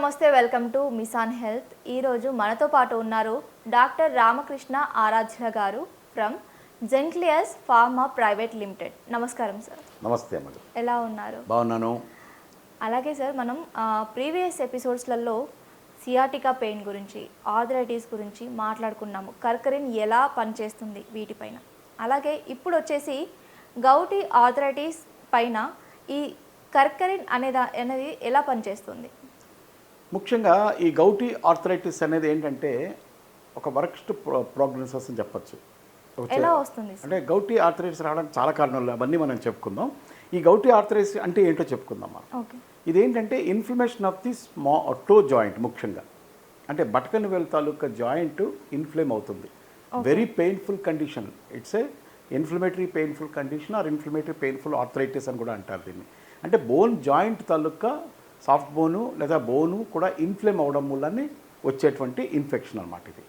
నమస్తే welcome to మిసాన్ health. ఈరోజు మనతో పాటు ఉన్నారు డాక్టర్ రామకృష్ణ ఆరాధ్య గారు ఫ్రమ్ జెంక్లియస్ ఫార్మా ప్రైవేట్ లిమిటెడ్. నమస్కారం సార్. నమస్తే ఎలా ఉన్నారు? బాగున్నాను. అలాగే సార్ మనం ప్రీవియస్ ఎపిసోడ్స్లలో సియాటికా పెయిన్ గురించి ఆర్థరైటిస్ గురించి మాట్లాడుకున్నాము. కర్కరిన్ ఎలా పనిచేస్తుంది వీటిపైన? అలాగే ఇప్పుడు వచ్చేసి గౌటి ఆర్థరైటిస్ పైన ఈ కర్కరిన్ అనేదా అనేది ఎలా పనిచేస్తుంది? ముఖ్యంగా ఈ గౌటీ ఆర్థరైటిస్ అనేది ఏంటంటే ఒక వర్క్స్ట్ ప్రోగ్నోసిస్ అని చెప్పచ్చు. అంటే గౌటీ ఆర్థరైటిస్ రావడానికి చాలా కారణాలు అవన్నీ మనం చెప్పుకుందాం. ఈ గౌటీ ఆర్థరైటిస్ అంటే ఏంటో చెప్పుకుందాం మనం ఇదేంటంటే inflammation of the small toe joint ముఖ్యంగా. అంటే బటకన్ వేల్ తాలూకా జాయింట్ ఇన్ఫ్లేమ్ అవుతుంది. Very painful condition. It's a inflammatory painful condition or inflammatory painful arthritis అని కూడా అంటారు దీన్ని. అంటే బోన్ జాయింట్ తాలూకా సాఫ్ట్ బోను లేదా బోను కూడా ఇన్ఫ్లేమ్ అవడం వల్లనే వచ్చేటువంటి ఇన్ఫెక్షన్ అనమాట ఇది.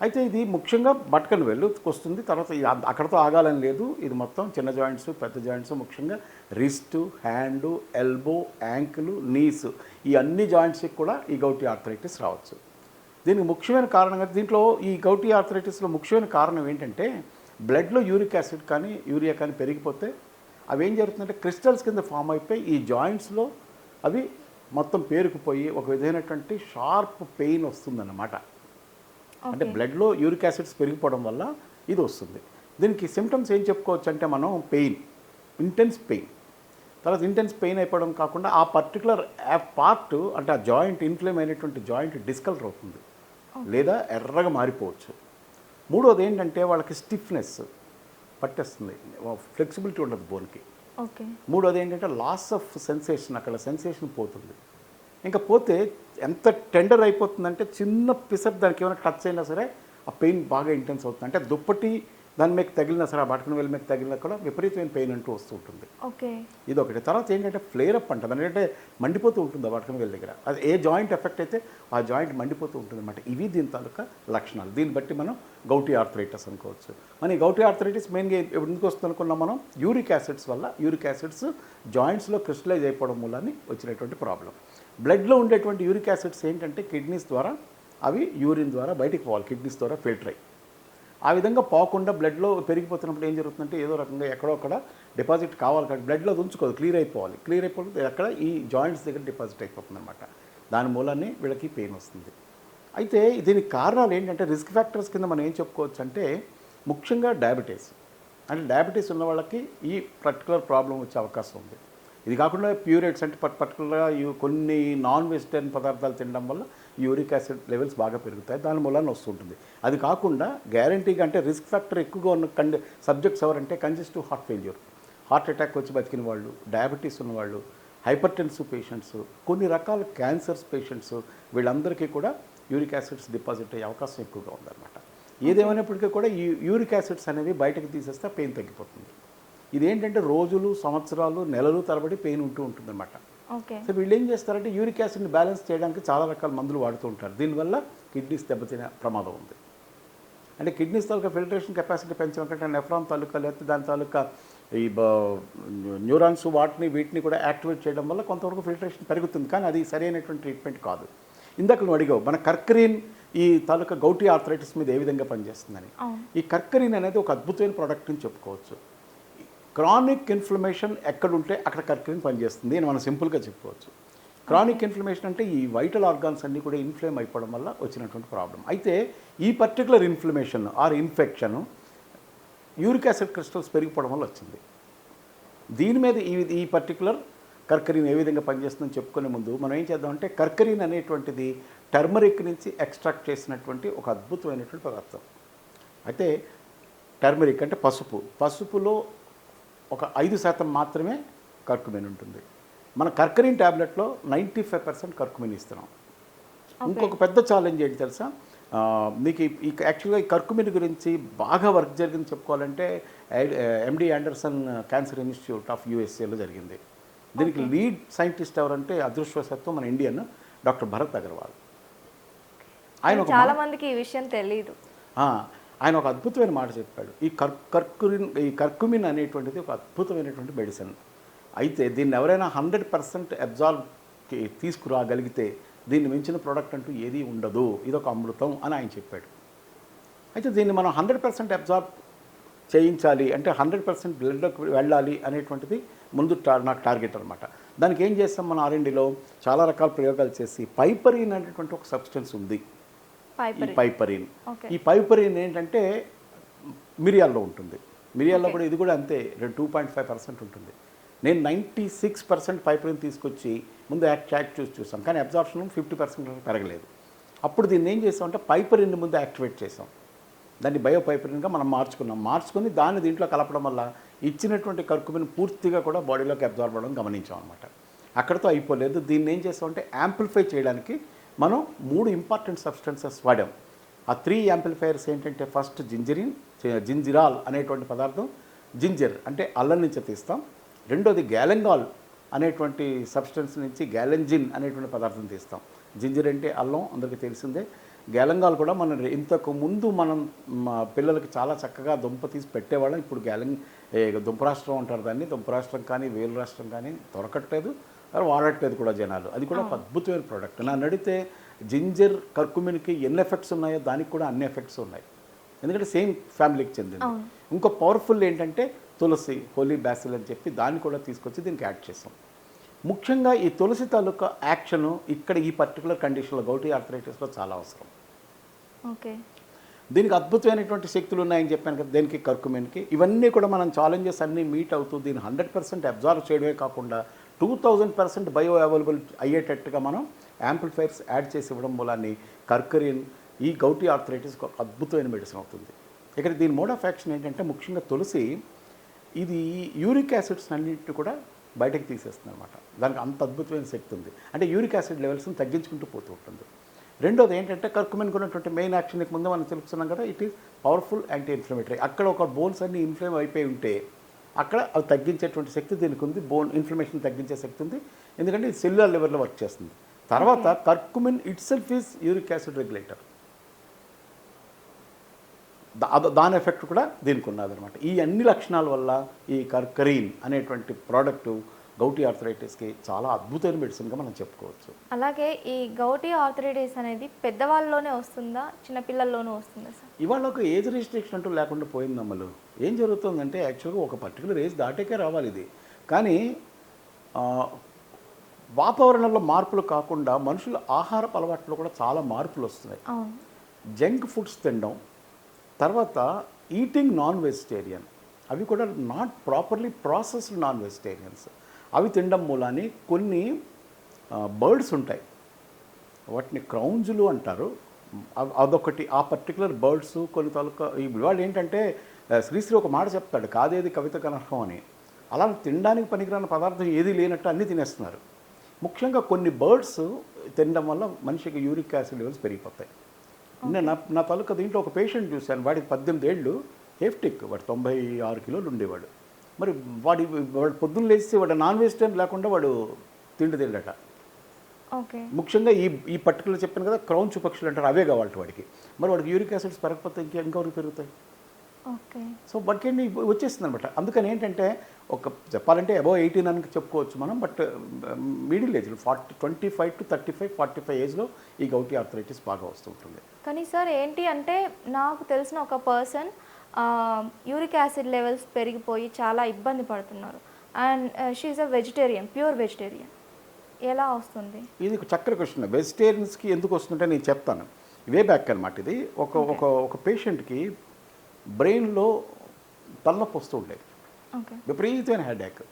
అయితే ఇది ముఖ్యంగా బట్కను వెళ్ళు వస్తుంది తర్వాత అక్కడతో ఆగాలని లేదు. ఇది మొత్తం చిన్న జాయింట్స్ పెద్ద జాయింట్స్ ముఖ్యంగా wrist hand elbow ankle knees ఈ అన్ని జాయింట్స్కి కూడా ఈ గౌటీ ఆర్థరైటిస్ రావచ్చు. దీనికి ముఖ్యమైన కారణంగా దీంట్లో ఈ గౌటీ ఆర్థరైటిస్లో ముఖ్యమైన కారణం ఏంటంటే బ్లడ్లో యూరిక్ యాసిడ్ కానీ యూరియా కానీ పెరిగిపోతే అవి ఏం జరుగుతుందంటే క్రిస్టల్స్ కింద ఫామ్ అయిపోయి ఈ జాయింట్స్లో అవి మొత్తం పేరుకుపోయి ఒక విధమైనటువంటి షార్ప్ పెయిన్ వస్తుందన్నమాట. అంటే బ్లడ్లో యూరిక్ యాసిడ్స్ పెరిగిపోవడం వల్ల ఇది వస్తుంది. దీనికి సిమ్టమ్స్ ఏం చెప్పుకోవచ్చు అంటే మనం పెయిన్ ఇంటెన్స్ పెయిన్. తర్వాత ఇంటెన్స్ పెయిన్ అయిపోవడం కాకుండా ఆ పర్టికులర్ పార్ట్ అంటే ఆ జాయింట్ ఇన్ఫ్లేమ్ అయినటువంటి జాయింట్ డిస్కలర్ అవుతుంది. లేదా ఎర్రగా మారిపోవచ్చు. మూడోది ఏంటంటే వాళ్ళకి స్టిఫ్నెస్ పట్టేస్తుంది. ఫ్లెక్సిబిలిటీ ఉండదు బోన్కి. మూడోది ఏంటంటే లాస్ ఆఫ్ సెన్సేషన్ అక్కడ సెన్సేషన్ పోతుంది. ఇంకా పోతే ఎంత టెండర్ అయిపోతుందంటే చిన్న పిసర్ దానికి ఏమైనా టచ్ అయినా సరే ఆ పెయిన్ బాగా ఇంటెన్స్ అవుతుంది. అంటే దుప్పటి దాని మీద తగిలినా సరే ఆ బటకన్ వెళ్ళి మీద తగిలినా కూడా విపరీతమైన పెయిన్ అంటూ వస్తూ ఉంటుంది. ఓకే. ఇది ఒకటి తర్వాత ఏంటంటే ఫ్లేర్ అప్ అంటుంది అంటే మండిపోతూ ఉంటుంది ఆ బటకన్ వెళ్ళి దగ్గర. అది ఏ జాయింట్ ఎఫెక్ట్ అయితే ఆ జాయింట్ మండిపోతూ ఉంటుంది అనమాట ఇవి దీని తాలూకా లక్షణాలు. దీన్ని బట్టి మనం గౌటీ ఆర్థరైటిస్ అనుకోవచ్చు. మన గౌటీ ఆర్థరైటిస్ మెయిన్గా ఎందుకు వస్తుంది అనుకున్నాం మనం? యూరిక్ యాసిడ్స్ వల్ల యూరిక్ యాసిడ్స్ జాయింట్స్లో క్రిస్టలైజ్ అయిపోవడం మూలాన్ని వచ్చినటువంటి ప్రాబ్లం బ్లడ్లో ఉండేటువంటి యూరిక్ యాసిడ్స్ ఏంటంటే కిడ్నీస్ ద్వారా అవి యూరిన్ ద్వారా బయటికి పోవాలి. కిడ్నీస్ ద్వారా ఫిల్టర్ అయ్యి. ఆ విధంగా పోకుండా బ్లడ్లో పెరిగిపోతున్నప్పుడు ఏం జరుగుతుందంటే ఏదో రకంగా ఎక్కడో అక్కడ డిపాజిట్ కావాలి కానీ బ్లడ్లో ఉంచుకోదు క్లియర్ అయిపోవాలి. క్లియర్ అయిపోతే అక్కడ ఈ జాయింట్స్ దగ్గర డిపాజిట్ అయిపోతుంది అనమాట దాని మూలాన్ని వీళ్ళకి పెయిన్ వస్తుంది. అయితే దీనికి కారణాలు ఏంటంటే రిస్క్ ఫ్యాక్టర్స్ కింద మనం ఏం చెప్పుకోవచ్చు అంటే ముఖ్యంగా డయాబెటీస్. అంటే డయాబెటీస్ ఉన్న వాళ్ళకి ఈ పర్టికులర్ ప్రాబ్లం వచ్చే అవకాశం ఉంది. ఇది కాకుండా ప్యూరేట్స్ అంటే పర్టికులర్గా ఇవి కొన్ని నాన్ వెజిటేరియన్ పదార్థాలు తినడం వల్ల యూరిక్ యాసిడ్ లెవెల్స్ బాగా పెరుగుతాయి దాని మూలాన వస్తుంటుంది. అది కాకుండా గ్యారంటీగా అంటే రిస్క్ ఫ్యాక్టర్ ఎక్కువగా ఉన్న కండి సబ్జెక్ట్స్ ఎవరంటే congestive heart failure. Heart attack వచ్చి బతికిన వాళ్ళు డయాబెటీస్ ఉన్నవాళ్ళు హైపర్ టెన్సివ్ పేషెంట్స్ కొన్ని రకాల క్యాన్సర్స్ పేషెంట్స్ వీళ్ళందరికీ కూడా యూరిక్ యాసిడ్స్ డిపాజిట్ అయ్యే అవకాశం ఎక్కువగా ఉందన్నమాట. ఏదేమైనప్పటికీ కూడా ఈ యూరిక్ యాసిడ్స్ అనేవి బయటకు తీసేస్తే పెయిన్ తగ్గిపోతుంది. ఇదేంటంటే రోజులు సంవత్సరాలు నెలలు తరబడి పెయిన్ ఉంటూ ఉంటుందన్నమాట. సో వీళ్ళు ఏం చేస్తారంటే యూరిక్ యాసిడ్ని బ్యాలెన్స్ చేయడానికి చాలా రకాల మందులు వాడుతూ ఉంటారు. దీనివల్ల కిడ్నీస్ దెబ్బతినే ప్రమాదం ఉంది. అంటే కిడ్నీస్ తాలూకా ఫిల్టరేషన్ కెపాసిటీ పెంచడం కంటే నెఫ్రాన్ తాలూకా లేకపోతే దాని తాలూకా ఈ న్యూరాన్స్ వాటిని వీటిని కూడా యాక్టివేట్ చేయడం వల్ల కొంతవరకు ఫిల్టరేషన్ పెరుగుతుంది. కానీ అది సరైనటువంటి ట్రీట్మెంట్ కాదు. ఇందాక నువ్వు అడిగావు మన కర్కరీన్ ఈ తాలూకా గౌటీ ఆర్థరైటిస్ మీద ఏ విధంగా పనిచేస్తుందని. ఈ కర్కరీన్ అనేది ఒక అద్భుతమైన ప్రోడక్ట్ అని చెప్పుకోవచ్చు. క్రానిక్ ఇన్ఫ్లమేషన్ ఎక్కడుంటే అక్కడ కర్కరీన్ పనిచేస్తుంది అని మనం సింపుల్గా చెప్పుకోవచ్చు. క్రానిక్ ఇన్ఫ్లమేషన్ అంటే ఈ వైటల్ ఆర్గాన్స్ అన్నీ కూడా ఇన్ఫ్లేమ్ అయిపోవడం వల్ల వచ్చినటువంటి ప్రాబ్లం అయితే ఈ particular inflammation or infection uric acid crystals పెరిగిపోవడం వల్ల వచ్చింది. దీని మీద ఈ ఈ పర్టికులర్ కర్కరీన్ ఏ విధంగా పనిచేస్తుందని చెప్పుకునే ముందు మనం ఏం చేద్దామంటే కర్కరీన్ అనేటువంటిది టర్మరిక్ నుంచి ఎక్స్ట్రాక్ట్ చేసినటువంటి ఒక అద్భుతమైనటువంటి పదార్థం. అయితే టర్మరిక్ అంటే పసుపు. పసుపులో ఒక ఐదు శాతం మాత్రమే కర్కుమిన్ ఉంటుంది. మన కర్కరీన్ ట్యాబ్లెట్లో నైంటీ ఫైవ్ పర్సెంట్ కర్కుమిన్ ఇస్తున్నాం. ఇంకొక పెద్ద ఛాలెంజ్ ఏంటి తెలుసా? మీకు ఈ- యాక్చువల్గా ఈ కర్కుమిన్ గురించి బాగా వర్క్ జరిగింది చెప్పుకోవాలంటే MD Anderson Cancer Institute of యూఎస్ఏలో జరిగింది. దీనికి లీడ్ సైంటిస్ట్ ఎవరంటే అదృష్టవశాత్తు మన ఇండియన్ డాక్టర్ భరత్ అగర్వాల్. ఆయన ఒక చాలా మందికి ఈ విషయం తెలియదు ఆయన ఒక అద్భుతమైన మాట చెప్పాడు. ఈ కర్ కర్కురిన్ ఈ కర్కుమిన్ అనేటువంటిది ఒక అద్భుతమైనటువంటి మెడిసిన్. అయితే దీన్ని ఎవరైనా హండ్రెడ్ పర్సెంట్ అబ్జార్వ్ తీసుకురాగలిగితే దీన్ని మించిన ప్రోడక్ట్ అంటూ ఏదీ ఉండదు. ఇదొక అమృతం అని ఆయన చెప్పాడు. అయితే దీన్ని మనం హండ్రెడ్ పర్సెంట్ అబ్జార్బ్ చేయించాలి అంటే హండ్రెడ్ పర్సెంట్ బ్లడ్లోకి వెళ్ళాలి అనేటువంటిది ముందు టా నాకు టార్గెట్ అనమాట దానికి ఏం చేస్తాం మన ఆర్ఎండిలో చాలా రకాల ప్రయోగాలు చేసి పైపరీన్ అనేటువంటి ఒక సబ్స్టెన్స్ ఉంది. ఈ పైపరి పైపరీన్ ఈ పైపరీన్ ఏంటంటే మిరియాల్లో ఉంటుంది. మిరియాల్లో కూడా ఇది కూడా అంతే టూ పాయింట్ ఫైవ్ పర్సెంట్ ఉంటుంది. నేను నైంటీ సిక్స్ పర్సెంట్ పైపరీన్ తీసుకొచ్చి ముందు యాక్ట్ యాక్ట్ చూసి చూసాం కానీ అబ్జార్ప్షన్ ఫిఫ్టీ పర్సెంట్ పెరగలేదు. అప్పుడు దీన్ని ఏం చేసామంటే పైపరీన్ ముందు యాక్టివేట్ చేసాం. దాన్ని బయో పైపరీన్గా మనం మార్చుకున్నాం. మార్చుకొని దాన్ని దీంట్లో కలపడం వల్ల ఇచ్చినటువంటి కర్కుమిని పూర్తిగా కూడా బాడీలోకి అబ్జార్బ్ అవ్వడం గమనించాం అనమాట అక్కడితో అయిపోలేదు. దీన్ని ఏం చేస్తామంటే యాంప్లిఫై చేయడానికి మనం మూడు ఇంపార్టెంట్ సబ్స్టెన్సెస్ వాడాం. ఆ త్రీ యాంప్లిఫైయర్స్ ఏంటంటే ఫస్ట్ జింజరిన్ జింజిరాల్ అనేటువంటి పదార్థం జింజర్ అంటే అల్లం నుంచి తీస్తాం. రెండోది గ్యాలెంగాల్ అనేటువంటి సబ్స్టెన్స్ నుంచి గ్యాలెంజిన్ అనేటువంటి పదార్థం తీస్తాం. జింజర్ అంటే అల్లం అందరికీ తెలిసిందే. గ్యాలంగాల్ కూడా మనం ఇంతకు ముందు మనం పిల్లలకి చాలా చక్కగా దుంప తీసి పెట్టేవాళ్ళం. ఇప్పుడు గ్యాలంగ్ దుంపరాష్ట్రం అంటారు దాన్ని. దుంపరాష్ట్రం కానీ వేలు రాష్ట్రం కానీ దొరకట్లేదు. వాడట్లేదు కూడా జనాలు. అది కూడా ఒక అద్భుతమైన ప్రోడక్ట్ నన్ను అడిగితే జింజర్ కర్కుమిన్కి ఎన్ని ఎఫెక్ట్స్ ఉన్నాయో దానికి కూడా అన్ని ఎఫెక్ట్స్ ఉన్నాయి. ఎందుకంటే సేమ్ ఫ్యామిలీకి చెందింది. ఇంకో పవర్ఫుల్ ఏంటంటే తులసి హోలీ బ్యాసిల్ అని చెప్పి దాన్ని కూడా తీసుకొచ్చి దీనికి యాడ్ చేసాం. ముఖ్యంగా ఈ తులసి తాలూకా యాక్షన్ ఇక్కడ ఈ పర్టికులర్ కండిషన్లో గౌటీ ఆర్థరైటిస్లో చాలా అవసరం. ఓకే. దీనికి అద్భుతమైనటువంటి శక్తులు ఉన్నాయని చెప్పాను కదా దేనికి? కర్కుమెన్కి. ఇవన్నీ కూడా మనం ఛాలెంజెస్ అన్నీ మీట్ అవుతూ దీన్ని హండ్రెడ్ పర్సెంట్ అబ్జర్వ్ చేయడమే కాకుండా two thousand percent bio available అయ్యేటట్టుగా మనం యాంప్లిఫైర్స్ యాడ్ చేసి ఇవ్వడం మూలాన్ని కర్కరిన్ ఈ గౌటీ ఆర్థరైటిస్ ఒక అద్భుతమైన మెడిసిన్ అవుతుంది. ఇక్కడ దీని మోడ్ ఆఫ్ యాక్షన్ ఏంటంటే ముఖ్యంగా తులసి ఇది యూరిక్ యాసిడ్స్ అన్నింటిని కూడా బయటకు తీసేస్తుంది అనమాట దానికి అంత అద్భుతమైన శక్తి ఉంది. అంటే యూరిక్ యాసిడ్ లెవెల్స్ని తగ్గించుకుంటూ పోతూ ఉంటుంది. రెండోది ఏంటంటే కర్కుమెన్కి ఉన్నటువంటి మెయిన్ యాక్షన్కి ముందు మనం తెలుపుతున్నాం కదా it is powerful anti inflammatory అక్కడ ఒక బోన్స్ అన్ని ఇన్ఫ్లేమ్ అయిపోయి ఉంటే అక్కడ అవి తగ్గించేటువంటి శక్తి దీనికి ఉంది బోన్ ఇన్ఫ్లమేషన్ తగ్గించే శక్తి ఉంది ఎందుకంటే ఇది సెల్యులర్ లెవెల్లో వర్క్ చేస్తుంది. తర్వాత curcumin itself is uric acid regulator దాని ఎఫెక్ట్ కూడా దీనికి ఉన్నదనమాట ఈ అన్ని లక్షణాల వల్ల ఈ కర్కరీన్ అనేటువంటి ప్రోడక్ట్ గౌటీ ఆర్థరైటిస్కి చాలా అద్భుతమైన మెడిసిన్గా మనం చెప్పుకోవచ్చు. అలాగే ఈ గౌటీ ఆర్థరైటిస్ అనేది పెద్దవాళ్ళలోనే వస్తుందా చిన్నపిల్లల్లోనూ వస్తుందా సార్? ఇవాళ ఒక ఏజ్ రిస్ట్రిక్షన్ అంటూ లేకుండా పోయింది అమ్మలు ఏం జరుగుతుందంటే యాక్చువల్గా ఒక పర్టికులర్ ఏజ్ దాటాకే రావాలి ఇది. కానీ వాతావరణంలో మార్పులు కాకుండా మనుషుల ఆహారపు అలవాట్లో కూడా చాలా మార్పులు వస్తున్నాయి. జంక్ ఫుడ్స్ తినడం తర్వాత ఈటింగ్ నాన్ వెజిటేరియన్. అవి కూడా not properly processed non vegetarians. అవి తినడం మూలాన్ని కొన్ని బర్డ్స్ ఉంటాయి. వాటిని క్రౌంజులు అంటారు. అదొకటి. ఆ పర్టికులర్ బర్డ్స్ కొన్ని తాలూకా ఇవాళ ఏంటంటే ఆ, శ్రీశ్రీ ఒక మాట చెప్తాడు కాదేది కవిత కనర్హం అని. అలా తినడానికి పనికిరాని పదార్థం ఏది లేనట్టు అన్నీ తినేస్తున్నారు. ముఖ్యంగా కొన్ని బర్డ్స్ తినడం వల్ల మనిషికి యూరిక్ యాసిడ్ లెవెల్స్ పెరిగిపోతాయి. నేను నా నా తాలూకా దీంట్లో ఒక పేషెంట్ చూశాను. వాడికి పద్దెనిమిది ఏళ్ళు హెఫ్టిక్ వాడు తొంభై ఆరు కిలోలు ఉండేవాడు. మరి వాడి వాడు పొద్దున్న లేచి వాడు నాన్ వెజిటేరియన్ లేకుండా వాడు తిండి తిండట. ఓకే. ముఖ్యంగా ఈ ఈ పర్టికులర్ చెప్పాను కదా క్రౌంచు పక్షులు అంటారు అవే కావాలి వాడికి. మరి వాడికి యూరిక్ యాసిడ్స్ పెరగకపోతే ఇంకా ఇంకెవరికి పెరుగుతాయి. ఓకే. సో వాటికి వచ్చేస్తుంది అనమాట అందుకని ఏంటంటే ఒక చెప్పాలంటే అబౌవ్ ఎయిటీన్ అని చెప్పుకోవచ్చు మనం బట్ మిడిల్ ఏజ్లో forty twenty five to thirty five forty five ఏజ్లో ఈ గౌటీ ఆర్థరైటిస్ బాగా వస్తుంటుంది కానీ సార్ ఏంటి అంటే నాకు తెలిసిన ఒక పర్సన్ యూరిక్ యాసిడ్ లెవెల్స్ పెరిగిపోయి చాలా ఇబ్బంది పడుతున్నారు. అండ్ షీఈ్ అ వెజిటేరియన్ ప్యూర్ వెజిటేరియన్ ఎలా వస్తుంది? ఇది ఒక చక్కర క్వశ్చన్ వెజిటేరియన్స్కి ఎందుకు వస్తుంటే నేను చెప్తాను. వే బ్యాక్ అనమాట ఇది. ఒక ఒక ఒక పేషెంట్కి బ్రెయిన్లో తలనొప్పి వస్తూ ఉండేది. ఓకే విపరీతమైన హెడేక్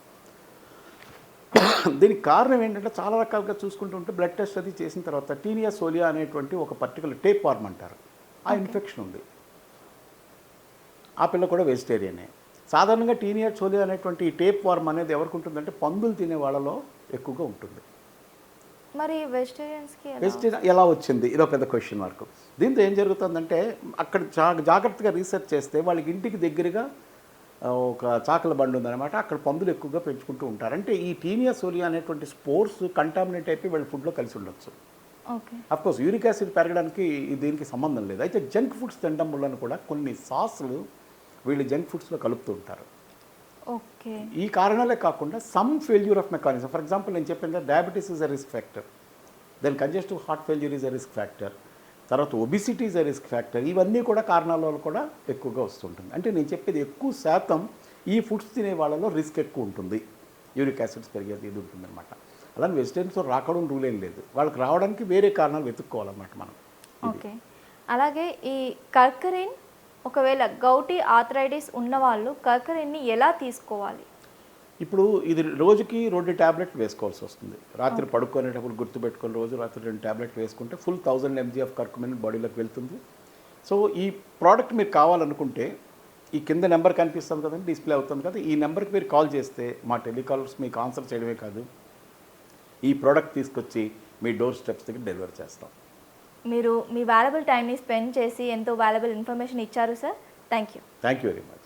దీనికి కారణం ఏంటంటే చాలా రకాలుగా చూసుకుంటూ ఉంటే బ్లడ్ టెస్ట్ అది చేసిన తర్వాత టీనియా సోలియా అనేటువంటి ఒక పర్టికులర్ టేప్ వార్మ్ అంటారు. ఆ ఇన్ఫెక్షన్ ఉంది. ఆ పిల్ల కూడా వెజిటేరియనే సాధారణంగా టీనియా సోలియా అనేటువంటి ఈ టేప్ వార్మ్ అనేది ఎవరికి ఉంటుందంటే పందులు తినే వాళ్ళలో ఎక్కువగా ఉంటుంది. మరి వెజిటేరియన్స్కి ఎలా? వెజిటేరియన్ ఎలా వచ్చింది? ఇదో పెద్ద క్వశ్చన్ మార్క్ దీంతో ఏం జరుగుతుందంటే అక్కడ జాగ్రత్తగా రీసెర్చ్ చేస్తే వాళ్ళకి ఇంటికి దగ్గరగా ఒక చాకల బండి ఉందన్నమాట. అక్కడ పందులు ఎక్కువగా పెంచుకుంటూ ఉంటారు. అంటే ఈ టీనియా సోలియా అనేటువంటి స్పోర్స్ కంటామినేట్ అయిపోయి వాళ్ళ ఫుడ్లో కలిసి ఉండొచ్చు. ఓకే. కోర్స్ యూరిక్ యాసిడ్ పెరగడానికి దీనికి సంబంధం లేదు. అయితే జంక్ ఫుడ్స్ తినడం వలన కూడా కొన్ని సాసులు వీళ్ళు జంక్ ఫుడ్స్లో కలుపుతూ ఉంటారు. ఓకే. ఈ కారణాలే కాకుండా some failure of mechanism for example నేను చెప్పాను కదా diabetes is a risk factor then congestive heart failure is a risk factor తర్వాత obesity is a risk factor ఇవన్నీ కూడా కారణాల వల్ల కూడా ఎక్కువగా వస్తుంటుంది. అంటే నేను చెప్పేది ఎక్కువ శాతం ఈ ఫుడ్స్ తినే వాళ్ళలో రిస్క్ ఎక్కువ ఉంటుంది. యూరిక్ యాసిడ్స్ పెరిగేది ఇది ఉంటుందన్నమాట. అలానే వెజిటేరియన్స్ రాకడం రూల్ ఏం లేదు. వాళ్ళకి రావడానికి వేరే కారణాలు వెతుక్కోవాలన్నమాట మనం. ఓకే. అలాగే ఈ కర్కరిన్ ఒకవేళ గౌటీ ఆథరైటిస్ ఉన్నవాళ్ళు కర్కరిన్ని ఎలా తీసుకోవాలి? ఇప్పుడు ఇది రోజుకి రెండు ట్యాబ్లెట్ వేసుకోవాల్సి వస్తుంది. రాత్రి పడుకునేటప్పుడు గుర్తుపెట్టుకొని రోజు రాత్రి రెండు ట్యాబ్లెట్ వేసుకుంటే full thousand mg of curcumin బాడీలోకి వెళ్తుంది. సో ఈ ప్రోడక్ట్ మీరు కావాలనుకుంటే ఈ కింద నెంబర్ కనిపిస్తుంది కదండి డిస్ప్లే అవుతుంది కదా ఈ నెంబర్కి మీరు కాల్ చేస్తే మా టెలికాలర్స్ మీకు ఆన్సర్ చేయడమే కాదు. ఈ ప్రోడక్ట్ తీసుకొచ్చి మీ డోర్ స్టెప్స్ దగ్గర డెలివర్ చేస్తాం. మీరు మీ వాల్యుబుల్ టైంని స్పెండ్ చేసి ఎంతో వాల్యుబుల్ ఇన్ఫర్మేషన్ ఇచ్చారు sir thank you thank you very much